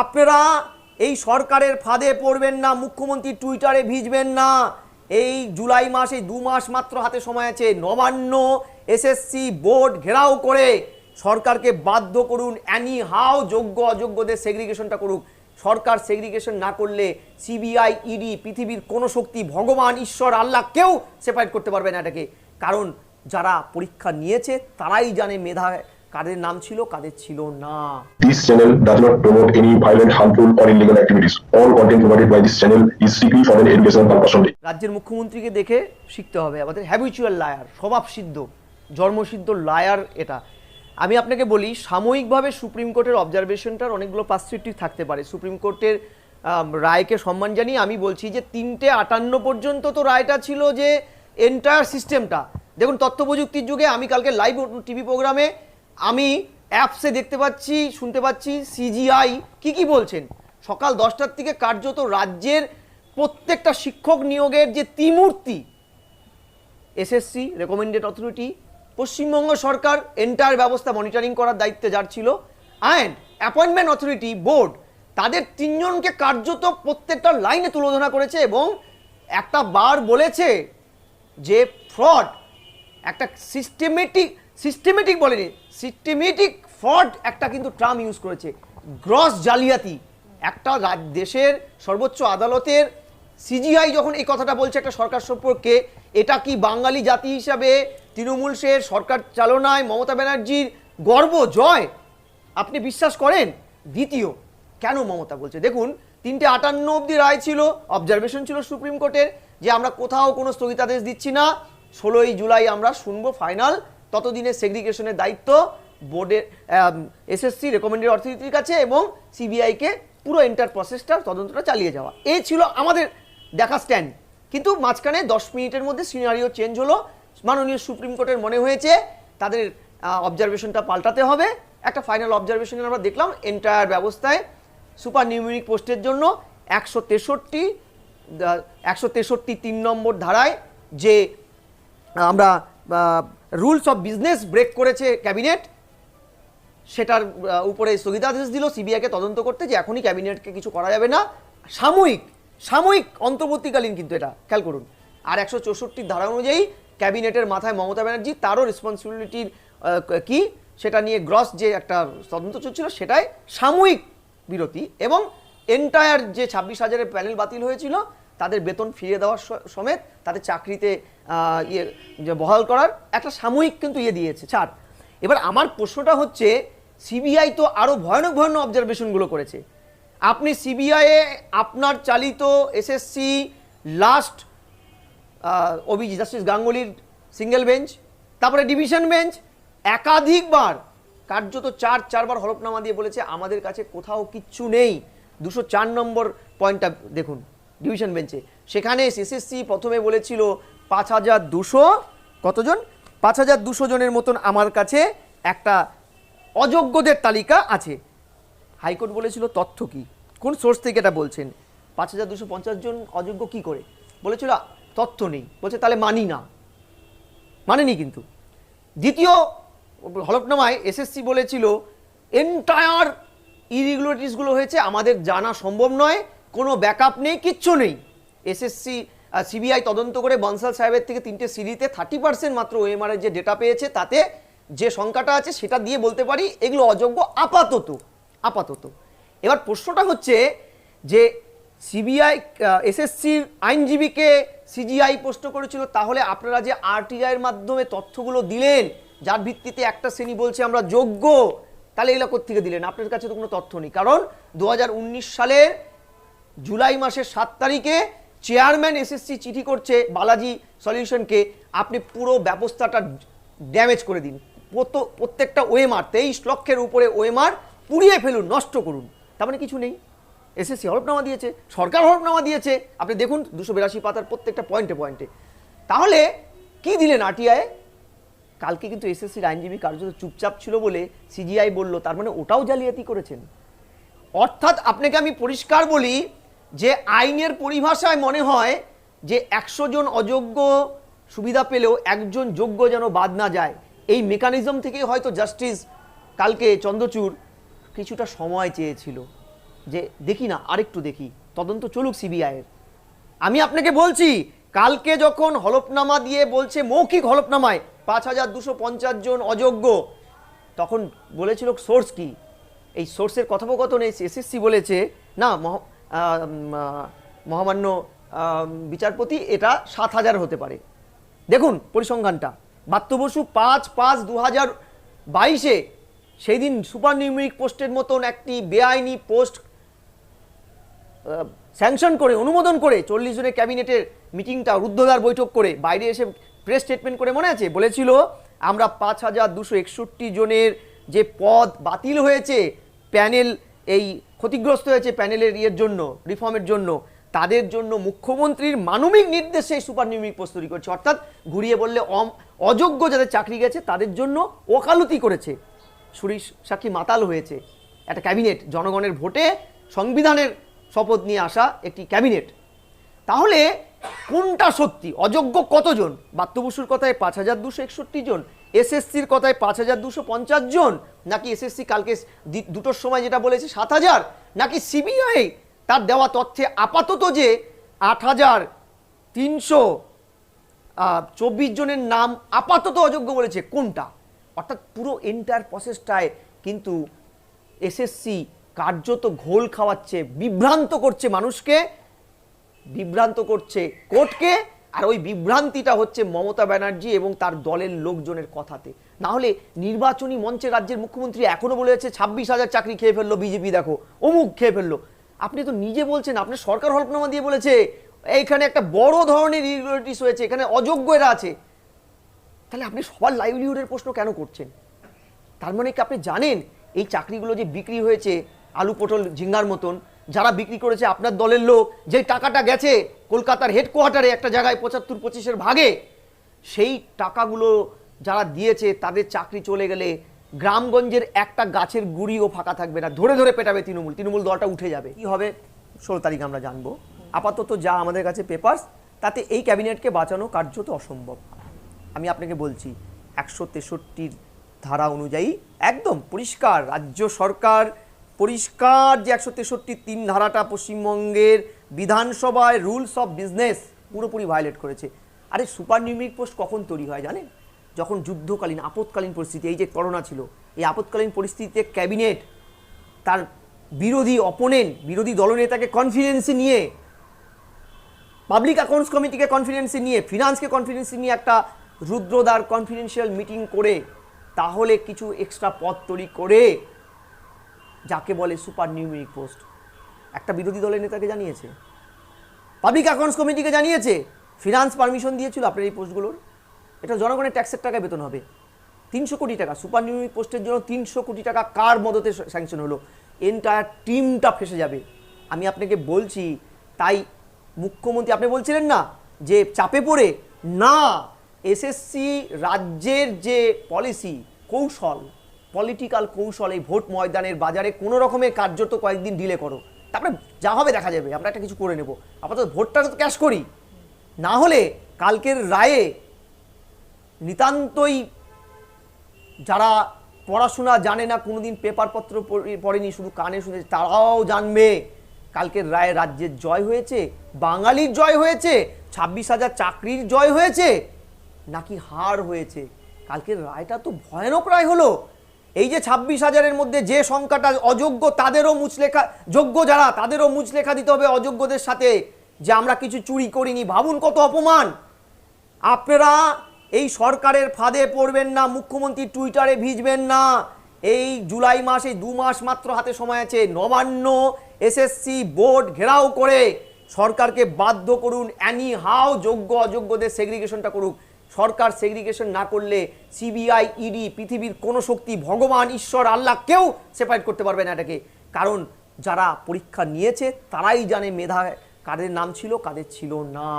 আপনারা এই সরকারের ফাঁদে পড়বেন না, মুখ্যমন্ত্রী টুইটারে ভিজবেন না। এই জুলাই মাসে দু মাস মাত্র হাতে সময় আছে, নবান্ন এসএসসি বোর্ড ঘেরাও করে সরকারকে বাধ্য করুন অ্যানি হাও যোগ্য অযোগ্যদের সেগ্রিগেশনটা করুক। সরকার সেগ্রিগেশন না করলে সিবিআই ইডি পৃথিবীর কোনো শক্তি, ভগবান, ঈশ্বর, আল্লাহ কেউ সেপারেট করতে পারবে না এটাকে। কারণ যারা পরীক্ষা নিয়েছে, তারাই জানে মেধা কাদের নাম ছিল কাদের ছিল না This channel does not promote any violent, harmful, or illegal activities. All content provided by this channel is strictly for an educational purpose only. রাজ্যের মুখ্যমন্ত্রীকে দেখে শিখতে হবে আমাদের হ্যাবিচুয়াল লায়ার স্বভাবসিদ্ধ জন্মসিদ্ধ লায়ার এটা আমি আপনাকে বলি সাময়িকভাবে সুপ্রিম কোর্টের অবজারভেশনটার অনেকগুলো পার্সপেক্টিভ থাকতে পারে সুপ্রিম কোর্টের রায়কে সম্মান জানিয়ে আমি বলছি যে তিনটে আটান্ন পর্যন্ত তো রায়টা ছিল যে এন্টায়ার সিস্টেমটা দেখুন তথ্য প্রযুক্তির যুগে আমি কালকে লাইভ টিভি প্রোগ্রামে আমি অ্যাপসে দেখতে পাচ্ছি, শুনতে পাচ্ছি সিজিআই কি কি বলছেন? সকাল দশটার থেকে কার্যত রাজ্যের প্রত্যেকটা শিক্ষক নিয়োগের যে Trimurti SSC recommended authority Paschimbanga সরকার এন্টায়ার ব্যবস্থা মনিটরিং করার দায়িত্বে যার ছিল অ্যান্ড অ্যাপয়েন্টমেন্ট অথরিটি বোর্ড তাদের তিনজনকে কার্যত প্রত্যেকটা লাইনে তুলোধনা করেছে এবং একটা বার বলেছে যে ফ্রড একটা সিস্টেমেটিক সিস্টেমেটিক বলেনি সিস্টেমেটিক ফ্রড একটা কিন্তু ট্রাম ইউজ করেছে। গ্রস জালিয়াতি। একটা দেশের সর্বোচ্চ আদালতের সিজিআই যখন এই কথাটা বলছে একটা সরকার সম্পর্কে, এটা কি বাঙালি জাতি হিসাবে তৃণমূল সে সরকার চালনায় মমতা ব্যানার্জির গর্ব, জয়? আপনি বিশ্বাস করেন? দ্বিতীয়, কেন মমতা বলছে? দেখুন, তিনটে আটান্ন অব্দি রায় ছিল অবজারভেশন ছিল সুপ্রিম কোর্টের, যে আমরা কোথাও কোনো স্থগিতাদেশ দিচ্ছি না। ষোলোই জুলাই আমরা শুনব ফাইনাল ততদিনে সেগ্রিগেশনের দায়িত্ব বোর্ডের এসএসসি রেকমেন্ডেড অথরিটির কাছে এবং সিবিআইকে পুরো এন্টার প্রসেসটা তদন্তটা চালিয়ে যাওয়া। এই ছিল আমাদের দেখা স্ট্যান্ড কিন্তু মাঝখানে দশ মিনিটের মধ্যে সিনারিও চেঞ্জ হলো। মাননীয় সুপ্রিম কোর্টের মনে হয়েছে, তাদের অবজারভেশনটা পাল্টাতে হবে। একটা ফাইনাল অবজারভেশনে আমরা দেখলাম এন্টায়ার ব্যবস্থায় সুপার নিউমেরিক পোস্টের জন্য একশো তেষট্টি একশো তেষট্টি তিন নম্বর ধারায় যে আমরা রুলস অফ বিজনেস ব্রেক করেছে ক্যাবিনেট সেটার উপরে স্থগিতাদেশ দিল সিবিআইকে তদন্ত করতে যে এখনই ক্যাবিনেটকে কিছু করা যাবে না। সাময়িক সাময়িক অন্তর্বর্তীকালীন কিন্তু এটা, খেয়াল করুন। আর একশো চৌষট্টির ধারা অনুযায়ী ক্যাবিনেটের মাথায় মমতা ব্যানার্জি তারও রেসপন্সিবিলিটির কি সেটা নিয়ে গ্রস যে একটা তদন্ত চলছিল সেটাই সাময়িক বিরতি এবং এন্টায়ার যে ছাব্বিশ হাজারের প্যানেল বাতিল হয়েছিল তাদের বেতন ফিরিয়ে দেওয়ার সমেত তাদের চাকরিতে ইয়ে বহাল করার একটা সাময়িক কিন্তু ইয়ে দিয়েছে। ছাড়, এবার আমার প্রশ্নটা হচ্ছে, সিবিআই তো আরও ভয়ানক ভয়ানক অবজারভেশনগুলো করেছে। আপনি সিবিআইয়ে আপনার চালিত এসএসসি লাস্ট অভিজিৎ, জাস্টিস গাঙ্গুলির সিঙ্গেল বেঞ্চ তারপরে ডিভিশন বেঞ্চ একাধিকবার, কার্যত চার, চারবার হলফনামা দিয়ে বলেছে, আমাদের কাছে কোথাও কিচ্ছু নেই। দুশো চার নম্বর পয়েন্টটা দেখুন। ডিভিশন বেঞ্চে। সেখানে এসএসসি প্রথমে বলেছিল, পাঁচ হাজার দুশো কতজন? পাঁচ হাজার দুশো জনের মতন আমার কাছে একটা অযোগ্যদের তালিকা আছে। হাইকোর্ট বলেছিল, তথ্য কি? কোন সোর্স থেকে এটা বলছেন? পাঁচ হাজার দুশো পঞ্চাশ জন অযোগ্য কি করে? বলেছিল, তথ্য নেই। বলছে, তাহলে মানি না। মানেনি কিন্তু। দ্বিতীয় হলফনামায় এসএসসি বলেছিল, এন্টায়ার ইরেগুলারিটিসগুলো হয়েছে, আমাদের জানা সম্ভব নয় কোনো ব্যাকআপ নেই, কিচ্ছু নেই। এসএসসি সিবিআই তদন্ত করে বনসাল সাহেবের থেকে তিনটে সিডিতে থার্টি পার্সেন্ট মাত্র ওএমআর যে ডেটা পেয়েছে, তাতে যে সংখ্যাটা আছে সেটা দিয়ে বলতে পারি এগুলো অযোগ্য আপাতত আপাতত। এবার প্রশ্নটা হচ্ছে যে সিবিআই এসএসসির আইনজীবীকে সিজিআই প্রশ্ন করেছিল, তাহলে আপনারা যে আরটিআই এর মাধ্যমে তথ্যগুলো দিলেন, যার ভিত্তিতে একটা শ্রেণি বলছে আমরা যোগ্য, তাহলে এগুলো থেকে দিলেন? আপনার কাছে তো কোনো তথ্য নেই। কারণ দু সালের জুলাই মাসের সাত তারিখে চেয়ারম্যান এসএসসি চিঠি করছে বালাজি সলিউশনকে। আপনি পুরো ব্যবস্থাটা ড্যামেজ করে দিন। প্রত- প্রত্যেকটা ওয়েমার তেইশ লক্ষের উপরে ওয়েমার পুড়িয়ে ফেলুন, নষ্ট করুন। তার মানে কিছু নেই। এসএসসি হলফনামা দিয়েছে, সরকার হলফনামা দিয়েছে। আপনি দেখুন দুশো বিরাশি পাতার প্রত্যেকটা পয়েন্টে পয়েন্টে। তাহলে কি দিলেন আরটিআই? কালকে কিন্তু এসএসসির আইনজীবী কার্যত চুপচাপ ছিল বলে সিজিআই বলল, তার মানে ওটাও জালিয়াতি করেছেন। অর্থাৎ আপনাকে আমি পরিষ্কার বলি যে আইনের পরিভাষায় মনে হয় যে একশো জন অযোগ্য সুবিধা পেলেও একজন যোগ্য যেন বাদ না যায়। এই মেকানিজম থেকেই হয়তো জাস্টিস কালকে চন্দ্রচূড় কিছুটা সময় চেয়েছিল যে দেখি না, আরেকটু দেখি। তদন্ত চলুক সিবিআইয়ের আমি আপনাকে বলছি, কালকে যখন হলফনামা দিয়ে বলছে মৌখিক হলফনামায় পাঁচ হাজার দুশো পঞ্চাশ জন অযোগ্য, তখন বলেছিল সোর্স কি? এই সোর্সের কথোপকথন এসএসসি বলেছে, না মহামান্য বিচারপতি, এটা সাত হাজার হতে পারে। দেখুন পরিসংখ্যানটা। বাত্য বসু পাঁচ পাঁচ দু হাজার বাইশে সেই দিন সুপার নিউমেরিক পোস্টের মতন একটি বেআইনি পোস্ট স্যাংশন করে, অনুমোদন করে চল্লিশ জনের ক্যাবিনেটের মিটিংটা, রুদ্ধদ্বার বৈঠক করে বাইরে এসে প্রেস স্টেটমেন্ট করে মনে আছে? বলেছিল, আমরা পাঁচ হাজার দুশো একষট্টি জনের যে পদ বাতিল হয়েছে, প্যানেল এই ক্ষতিগ্রস্ত হয়েছে প্যানেলের ইয়ের জন্য, রিফর্মের জন্য, তাদের জন্য মুখ্যমন্ত্রীর মানবিক নির্দেশে সুপার নিউমিক পোস্ট তৈরি করছে। অর্থাৎ ঘুরিয়ে বললে অযোগ্য যাদের চাকরি গেছে, তাদের জন্য ওকালতি করেছে। সুরিশ সাক্ষী মাতাল হয়েছে। একটা ক্যাবিনেট, জনগণের ভোটে সংবিধানের শপথ নিয়ে আসা একটি ক্যাবিনেট। তাহলে কোনটা সত্যি? অযোগ্য কতজন? বাত্যবসুর কথায় পাঁচ হাজার দুশো একষট্টি জন, এসএসসির কথায় পাঁচ হাজার দুশো পঞ্চাশ জন, নাকি এসএসসি কালকে দুটোর সময় যেটা বলেছে সাত হাজার, নাকি সিবিআই তার দেওয়া তথ্যে আপাতত যে আট হাজার তিনশো চব্বিশ জনের নাম আপাতত অযোগ্য বলেছে, কোনটা? অর্থাৎ পুরো এন্টার প্রসেসটায় কিন্তু এসএসসি কার্যত ঘোল খাওয়াচ্ছে, বিভ্রান্ত করছে মানুষকে বিভ্রান্ত করছে কোর্টকে, আর ওই বিভ্রান্তিটা হচ্ছে মমতা ব্যানার্জি এবং তার দলের লোকজনের কথাতে। না হলে নির্বাচনী মঞ্চে রাজ্যের মুখ্যমন্ত্রী এখনও বলে যাচ্ছে, ছাব্বিশ হাজার চাকরি খেয়ে ফেলল বিজেপি, দেখো, অমুক খেয়ে ফেলল। আপনি তো নিজে বলছেন, আপনার সরকার হলফনামা দিয়ে বলেছে, এইখানে একটা বড় ধরনের ইরেগুলারিটিস হয়েছে, এখানে অযোগ্য এরা আছে। তাহলে আপনি সবার লাইভলিহুডের প্রশ্ন কেন করছেন? তার মানে কি আপনি জানেন, এই চাকরিগুলো যে বিক্রি হয়েছে, আলু পটল ঝিঙ্গার মতন যারা বিক্রি করেছে আপনার দলের লোক, যে টাকাটা গেছে কলকাতার হেডকোয়ার্টারে একটা জায়গায় পঁচাত্তর পঁচিশের ভাগে, সেই টাকাগুলো যারা দিয়েছে, তাদের চাকরি চলে গেলে গ্রামগঞ্জের একটা গাছের গুড়িও ফাঁকা থাকবে না। ধরে ধরে পেটাবে তৃণমূল। তৃণমূল দলটা উঠে যাবে। কি হবে? ষোলো তারিখ আমরা জানব। আপাতত যা আমাদের কাছে পেপার্স তাতে এই ক্যাবিনেটকে বাঁচানো কার্যত অসম্ভব। আমি আপনাকে বলছি, একশো তেষট্টির ধারা অনুযায়ী একদম পরিষ্কার, রাজ্য সরকার পরিষ্কার যে একশো তেষট্টির তিন ধারাটা পশ্চিমবঙ্গের বিধানসভায় রুলস অফ বিজনেস পুরোপুরি ভায়োলেট করেছে। আরে সুপার নিউমিক পোস্ট কখন তৈরি হয় জানেন? যখন যুদ্ধকালীন, আপৎকালীন পরিস্থিতি, এই যে করোনা ছিল, এই আপৎকালীন পরিস্থিতিতে ক্যাবিনেট তার বিরোধী অপোনেন্ট বিরোধী দলনেতাকে কনফিডেন্সে নিয়ে পাবলিক অ্যাকাউন্টস কমিটিকে কনফিডেন্সে নিয়ে ফিনান্সকে কনফিডেন্সে নিয়ে একটা রুদ্রদার কনফিডেন্সিয়াল মিটিং করে, তাহলে কিছু এক্সট্রা পথ তৈরি করে যাকে বলে সুপার নিউমেরিক পোস্ট। একটা বিরোধী দলের নেতাকে জানিয়েছে। পাবলিক অ্যাকাউন্টস কমিটিকে জানিয়েছে, ফিনান্স পারমিশন দিয়েছিল আপনার এই পোস্টগুলোর। এটা জনগণের ট্যাক্সের টাকায় বেতন হবে। তিনশো কোটি টাকা, সুপার নিউমেরিক পোস্টের জন্য তিনশো কোটি টাকা কার মদতে স্যাংশন হলো? এন্টায়ার টিমটা ফেসে যাবে। আমি আপনাকে বলছি, তাই মুখ্যমন্ত্রী, আপনি বলছিলেন না যে চাপে পড়ে? না, এসএসসি রাজ্যের যে পলিসি কৌশল পলিটিক্যাল কৌশল এই ভোট ময়দানের বাজারে কোনো রকমের কার্যত কয়েকদিন ডিলে করো। তারপরে যা হবে দেখা যাবে, আমরা একটা কিছু করে নেব। আপাতত ভোটটা তো ক্যাশ করি। না হলে কালকের রায়ে নিতান্তই যারা পড়াশোনা জানে না, কোনোদিন পেপারপত্র পড়ে- পড়েনি, শুধু কানে শুনেছে তারাও জানবে। কালকের রায়ে রাজ্যের জয় হয়েছে, বাঙালির জয় হয়েছে, ছাব্বিশ হাজার চাকরির জয় হয়েছে, নাকি হার হয়েছে? কালকের রায়টা তো ভয়ানক রায় হলো। এই যে ছাব্বিশ হাজারের মধ্যে যে সংখ্যাটা অযোগ্য, তাদেরও মুচলেখা যোগ্য যারা, তাদেরও মুচলেখা দিতে হবে অযোগ্যদের সাথে যে আমরা কিছু চুরি করিনি। ভাবুন কত অপমান! আপনারা এই সরকারের ফাঁদে পড়বেন না, মুখ্যমন্ত্রী টুইটারে ভিজবেন না। এই জুলাই মাসে দু মাস মাত্র হাতে সময় আছে, নবান্ন এসএসসি বোর্ড ঘেরাও করে সরকারকে বাধ্য করুন অ্যানি হাও যোগ্য অযোগ্যদের সেগ্রিগেশনটা করুক। সরকার সেগ্রিগেশন না করলে সিবিআই ইডি পৃথিবীর কোনো শক্তি, ভগবান, ঈশ্বর, আল্লাহ কেউ সেপারেট করতে পারবে না এটাকে। কারণ যারা পরীক্ষা নিয়েছে, তারাই জানে মেধা কাদের নাম ছিল, কাদের ছিল না।